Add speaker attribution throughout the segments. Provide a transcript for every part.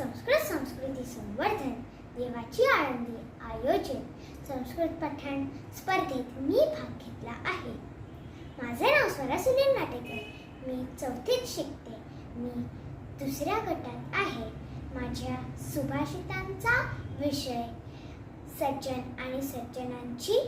Speaker 1: संस्कृत संस्कृती संवर्धन देवाची आळंदी आयोजित संस्कृत पठण स्पर्धेत मी भाग घेतला आहे. माझे नाव स्वरा सुनील नाटेकर. मी चौथीत शिकते. मी दुसऱ्या गटात आहे. माझ्या सुभाषितांचा विषय सज्जन आणि सज्जनांची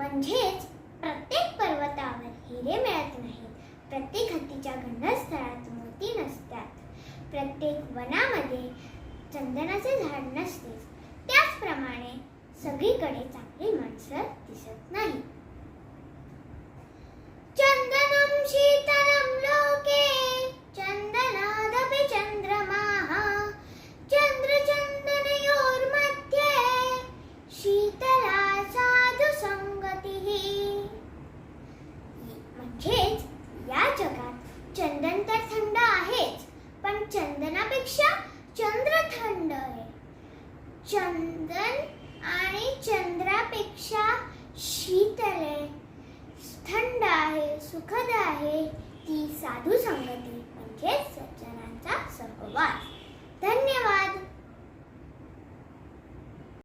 Speaker 1: म्हणजेच प्रत्येक पर्वतावर हिरे मिळत नाहीत. प्रत्येक हत्तीच्या घनस्थळात मोती नसतात. प्रत्येक वनामध्ये चंदनाचे झाड नसतेच त्याचप्रमाणे सगळीकडे चांगली माणसं दिसत नाहीत. चंदन आणि चंद्रापेक्षा शीतल आहे. थंड आहे सुखद आहे ती साधू संगती.